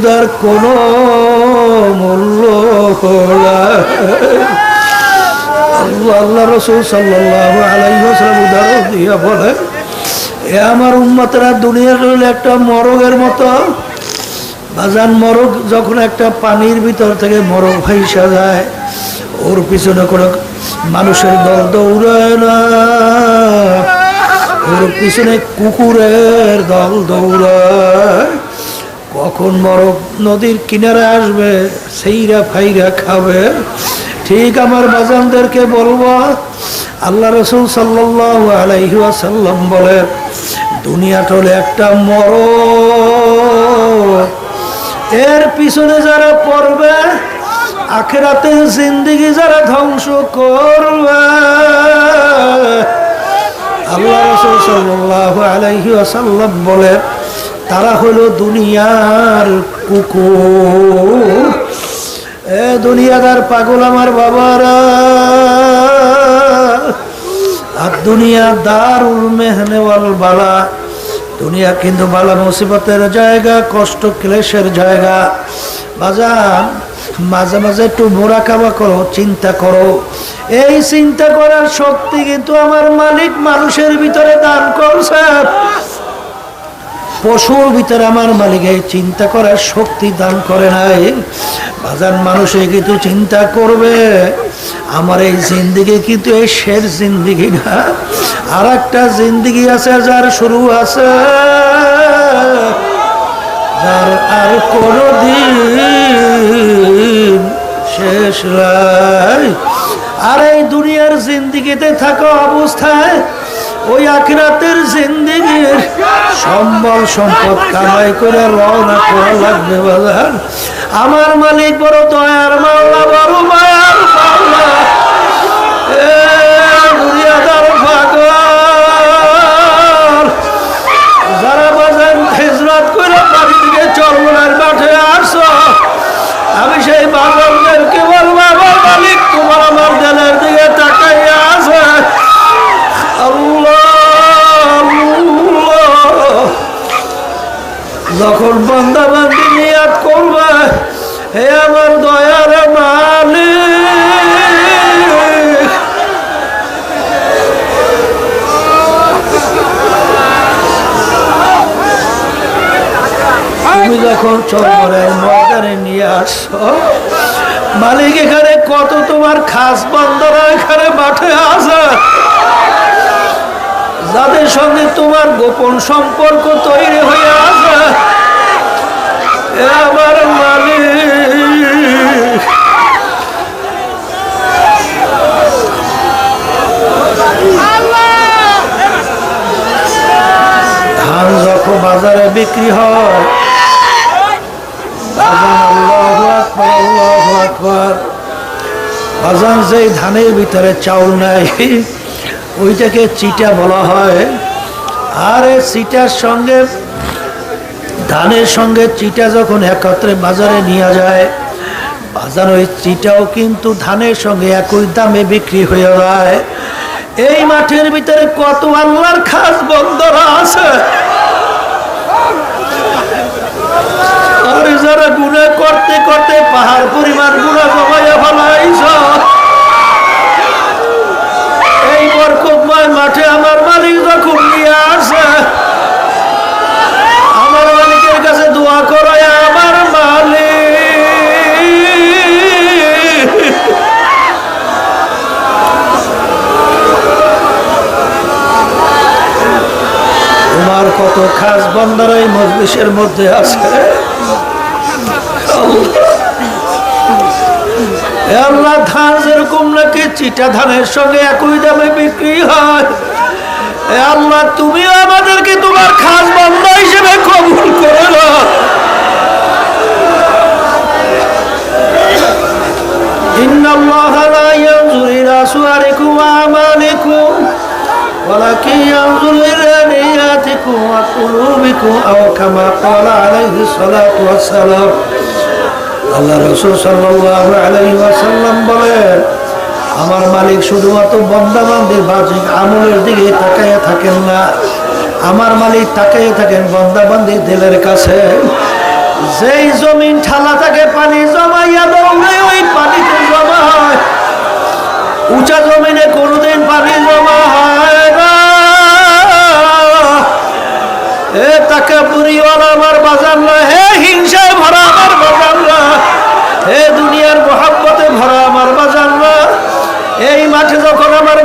মুর্দার কোনো মূল্য। আল্লাহ রসুল সাল্লাহ এ আমার উম্মতরা দুনিয়ার হইলে একটা মরগের মতো। বাজান মরগ যখন একটা পানির ভিতর থেকে মরগ ভাইসা যায়, ওর পিছনে কোনো মানুষের দল দৌড়ায় না। ওর পিছনে কুকুরের দল দৌড়ায়। কখন মরক নদীর কিনারে আসবে, সেইরা ফাইরা খাবে। ঠিক আমার বাজানদেরকে বলব, আল্লাহ রসুল সাল্লাহ আলাইহি আসাল্লাম বলে, দুনিয়াটা হলো একটা মর এর পিছনে যারা পড়বে, আখেরাতে জিন্দিগি যারা ধ্বংস করবে। আল্লাহ রসুল সাল্লাহ আলাইহি আসাল্লাম বলে তারা হলো দুনিয়ার কুকুর। এ দুনিয়াদার পাগল আমার বাবারা। আর দুনিয়া দারুল মেহনেওয়াল বালা। দুনিয়া কিন্তু বালা মুসিবতের জায়গা, কষ্ট ক্লেশের জায়গা। বাজান, মাঝে মাঝে একটু মোরা কাবা করো, চিন্তা করো। এই চিন্তা করার শক্তি কিন্তু আমার মালিক মানুষের ভিতরে দান করছে। পশুর ভিতরে আমার মালিক এই চিন্তা করার শক্তি দান করে নাই। বাজার মানুষে কিন্তু চিন্তা করবে, আমার এই জিন্দিগি কিন্তু এই শের জিন্দিগি না। আর একটা জিন্দিগি আছে যার শুরু আছে, যার আর কোনো দিন শেষ নাই। আর এই দুনিয়ার জিন্দিগিতে থাকা অবস্থায় ওই আখরাতের জিন্দিগির সম্বল সম্পদ কামাই করে রওনা করা লাগবে বাজার আমার মালিক বড় দয়ার মাওলা, বড় মায়ার যখন বান্দা বান্দি নিয়াত করবে। হে আমার দয়ার মালিক। তুমি যখন চরমরের ময়দানে নিয়ে আসো মালিক এখানে কত তোমার খাস বন্দরা এখানে মাঠে আছে? যাদের সঙ্গে তোমার গোপন সম্পর্ক তৈরি হয়ে এ আমার মালিক ধান যখন বাজারে বিক্রি হয়। বাজান যে ধানের ভিতরে চাউল নাই, ওইটাকে চিটা বলা হয় আর এই চিটার সঙ্গে ধানের সঙ্গে চিটা যখন একত্রে বাজারে নিয়ে যায়, বাজার ওই চিটাও কিন্তু ধানের সঙ্গে একই দামে বিক্রি হয়ে যায়। এই মাঠের ভিতরে কত আল্লাহর খাস বন্দরা আর কত খাস বন্দর এই মজলিসের মধ্যে আছে। ধান যেরকম নাকি, চিটা ধানের সঙ্গে একই দামে বিক্রি হয়। আল্লাহ তুমি আমাদেরকে তোমার খাস বন্ধা হিসেবে কবুল করে না ইন্নাল্লাহ লা ইয়ানজুরু ولكن ينظر إلى نياتكم وقلوبكم أو كما قال عليه الصلاة والسلام আল্লাহ রসুল সাল্লাহ আলাই ওয়াসাল্লাম বলেন আমার মালিক শুধুমাত্র বন্দাবান্দির বাহ্যিক আমলের দিকে তাকাইয়া থাকেন না আমার মালিক তাকাইয়া থাকেন বন্দাবান্দির দিলের কাছে যেই জমিন ঠালা থাকে পানি জমাইয়া টাকা পুরিওয়ালা আমার বাজার না হে হিংসায় ভরা আমার বাজার না হে দুনিয়ার মহাব্বতে ভরা আমার বাজার না এই মাঠে যখন আমার